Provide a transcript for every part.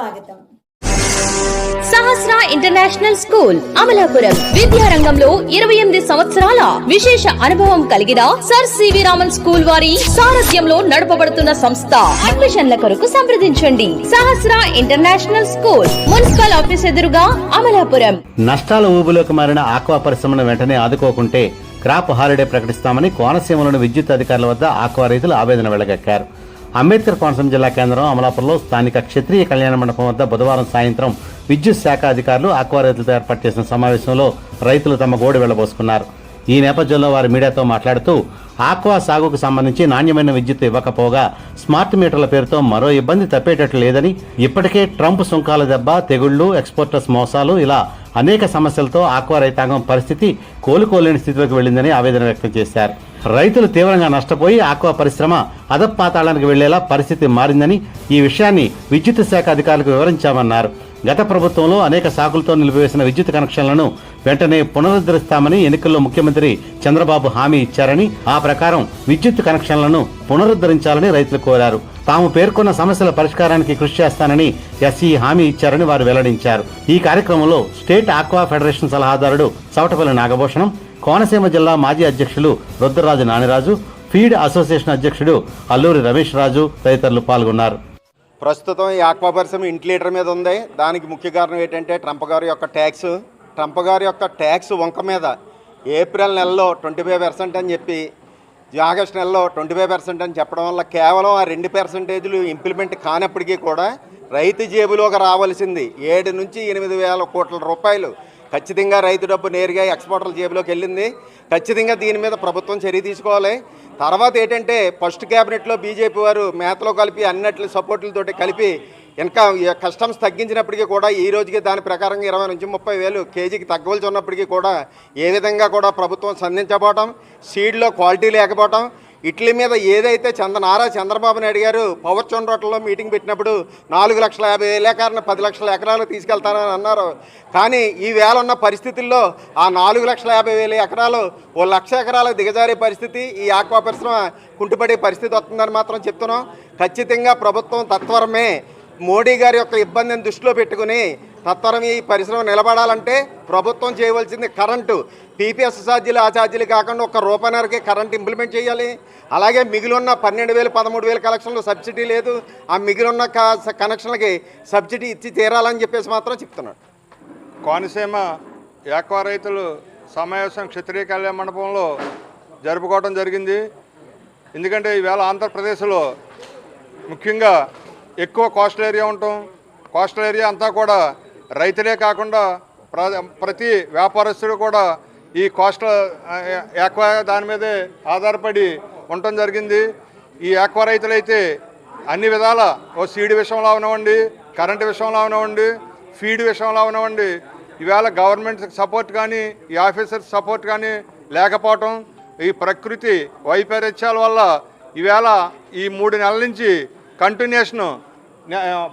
స్వాగతం. Sahasra international school Amalapuram. విద్యారంగంలో ఇరవై ఎనిమిది సంవత్సరాల విశేష అనుభవం కలిగిన సర్ సివి రామన్ స్కూల్ వారి సారథ్యంలో నడపబడుతున్న సంస్థ. అడ్మిషన్ల కొరకు సంప్రదించండి. Sahasra international school municipal office ఎదురుగా అమలాపురం. నష్టాల ఊబిలోకి మారిన ఆక్వా పరిశ్రమను వెంటనే ఆదుకోకుంటే క్రాప్ హాలిడే ప్రకటిస్తామని కోనసీమలోని విద్యుత్ అధికారుల వద్ద ఆక్వా రైతులు ఆవేదన వెళ్ళగక్కారు అంబేద్కర్ కోనసీమ జిల్లా కేంద్రం అమలాపురంలో స్థానిక క్షత్రియ కళ్యాణ మండపం వద్ద బుధవారం సాయంత్రం విద్యుత్ శాఖ అధికారులు ఆక్వా రైతులతో ఏర్పాటు చేసిన సమావేశంలో రైతులు తమ గోడు వెళ్ళబోసుకున్నారు ఈ నేపథ్యంలో వారు మీడియాతో మాట్లాడుతూ ఆక్వా సాగుకు సంబంధించి నాణ్యమైన విద్యుత్ ఇవ్వకపోగా స్మార్ట్ మీటర్ల పేరుతో మరో ఇబ్బంది తప్పేటట్లు లేదని ఇప్పటికే ట్రంప్ సుంకాల దెబ్బ తెగుళ్ళు ఎక్స్పోర్టర్స్ మోసాలు ఇలా అనేక సమస్యలతో ఆక్వా రైతాంగం పరిస్థితి కోలుకోలేని స్థితిలోకి వెళ్ళిందని ఆవేదన వ్యక్తం చేశారు. రైతులు తీవ్రంగా నష్టపోయి ఆక్వా పరిశ్రమ అధపాతాళానికి వెళ్ళేలా పరిస్థితి మారిందని ఈ విషయాన్ని విద్యుత్ శాఖ అధికారులకు వివరించామన్నారు. గత ప్రభుత్వంలో అనేక సాకులతో నిలిపివేసిన విద్యుత్ కనెక్షన్లను వెంటనే పునరుద్ధరిస్తామని ఎన్నికల్లో ముఖ్యమంత్రి చంద్రబాబు హామీ ఇచ్చారని ఆ ప్రకారం విద్యుత్ కనెక్షన్లను పునరుద్ధరించాలని రైతులు కోరారు. తాము పేర్కొన్న సమస్యల పరిష్కారానికి కృషి చేస్తానని ఎస్ఈ హామీ ఇచ్చారని వారు వెల్లడించారు. ఈ కార్యక్రమంలో స్టేట్ ఆక్వా ఫెడరేషన్ సలహాదారుడు చవటపల్లి నాగభూషణం కోనసీమ జిల్లా మాజీ అధ్యక్షులు రుద్రరాజు నానిరాజు ఫీడ్ అసోసియేషన్ అధ్యక్షుడు అల్లూరి రమేష్ రాజు తదితరులు పాల్గొన్నారు. ప్రస్తుతం ఈ ఆక్వా పరిశ్రమ ఇంటి లీటర్ మీద ఉంది. దానికి ముఖ్య కారణం ఏంటంటే ట్రంప్ గారి యొక్క ట్యాక్స్. ట్రంప్ గారి యొక్క ట్యాక్స్ వంక మీద ఏప్రిల్ నెలలో ట్వంటీ ఫైవ్ పర్సెంట్ అని చెప్పి ఆగస్ట్ నెలలో ట్వంటీ ఫైవ్ పర్సెంట్ అని చెప్పడం వల్ల కేవలం ఆ రెండు పర్సెంటేజీలు ఇంప్లిమెంట్ కానప్పటికీ కూడా రైతు జేబులోకి రావాల్సింది. ఏడు నుంచి ఎనిమిది వేల కోట్ల రూపాయలు ఖచ్చితంగా రైతు డబ్బు నేరుగా ఎక్స్పోర్టర్ల జేబులోకి వెళ్ళింది. ఖచ్చితంగా దీని మీద ప్రభుత్వం చర్య తీసుకోవాలి. తర్వాత ఏంటంటే ఫస్ట్ క్యాబినెట్లో బీజేపీ వారు మేతలో కలిపి అన్నట్లు సపోర్టులతోటి కలిపి ఇంకా కస్టమ్స్ తగ్గించినప్పటికీ కూడా ఈ రోజుకి దాని ప్రకారంగా ఇరవై నుంచి ముప్పై వేలు కేజీకి తగ్గవలసి ఉన్నప్పటికీ కూడా ఏ విధంగా కూడా ప్రభుత్వం సంధించబోవటం సీడ్లో క్వాలిటీ లేకపోవటం ఇట్లీ మీద ఏదైతే చంద్ర నారా చంద్రబాబు నాయుడు గారు పవర్ చొండ్రోటలో మీటింగ్ పెట్టినప్పుడు నాలుగు లక్షల యాభై వేల ఎకరాలను పది లక్షల ఎకరాలు తీసుకెళ్తానని అన్నారు. కానీ ఈ వేళ ఉన్న పరిస్థితుల్లో ఆ నాలుగు లక్షల యాభై వేల ఎకరాలు ఓ లక్ష ఎకరాలు దిగజారే పరిస్థితి ఈ ఆక్వా పరిశ్రమ కుంటుపడే పరిస్థితి వస్తుందని మాత్రం చెప్తున్నాం. ఖచ్చితంగా ప్రభుత్వం తత్వరమే మోడీ గారి యొక్క ఇబ్బందిని దృష్టిలో పెట్టుకుని తత్వరం ఈ పరిశ్రమ నిలబడాలంటే ప్రభుత్వం చేయవలసింది కరెంటు. పీపీఎస్ ఛార్జీలు ఆ ఛార్జీలు కాకుండా ఒక రూపాయన్నరకే కరెంట్ ఇంప్లిమెంట్ చేయాలి. అలాగే మిగిలిన పన్నెండు వేలు పదమూడు వేల కలెక్షన్లు సబ్సిడీ లేదు. ఆ మిగిలిన కనెక్షన్లకి సబ్సిడీ ఇచ్చి తీరాలని చెప్పేసి మాత్రం చెప్తున్నాడు. కోనసీమ ఏకవ రైతులు సమావేశం క్షత్రియ కళ్యాణ మండపంలో జరుపుకోవడం జరిగింది. ఎందుకంటే ఈవేళ ఆంధ్రప్రదేశ్లో ముఖ్యంగా ఎక్కువ కోస్టల్ ఏరియా ఉండటం కోస్టల్ ఏరియా అంతా కూడా రైతులే కాకుండా ప్ర- ప్రతి వ్యాపారస్తుడు కూడా ఈ కోస్టల్ ఏక్వా దాని మీదే ఆధారపడి ఉండటం జరిగింది. ఈ ఏక్వా రైతులైతే అన్ని విధాల ఓ సీడ్ విషయంలో అవనివ్వండి కరెంటు విషయంలో అవనివ్వండి ఫీడ్ విషయంలో అవనివ్వండి ఈవేళ గవర్నమెంట్ సపోర్ట్ కానీ ఈ ఆఫీసర్ సపోర్ట్ కానీ లేకపోవటం ఈ ప్రకృతి వైపరీత్యాల వల్ల ఈవేళ ఈ మూడు నెలల నుంచి కంటిన్యూషను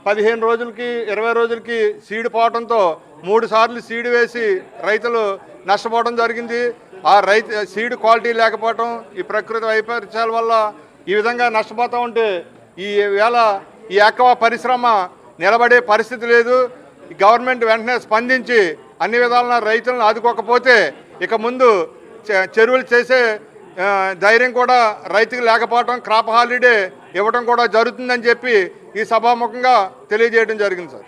పదిహేను రోజులకి ఇరవై రోజులకి సీడ్ పోవడంతో మూడు సార్లు సీడ్ వేసి రైతులు నష్టపోవడం జరిగింది. ఆ రైతు సీడ్ క్వాలిటీ లేకపోవడం ఈ ప్రకృతి వైపరీత్యాల వల్ల ఈ విధంగా నష్టపోతూ ఉంటే ఈ వేళ ఈ ఎక్కువ పరిశ్రమ నిలబడే పరిస్థితి లేదు. గవర్నమెంట్ వెంటనే స్పందించి అన్ని విధాలుగా రైతులను ఆదుకోకపోతే ఇక ముందు చె- చెరువులు చేసే ధైర్యం కూడా రైతుకు లేకపోవటం క్రాప్ హాలిడే ఇవ్వడం కూడా జరుగుతుందని చెప్పి ఈ సభాముఖంగా తెలియజేయడం జరిగింది sir.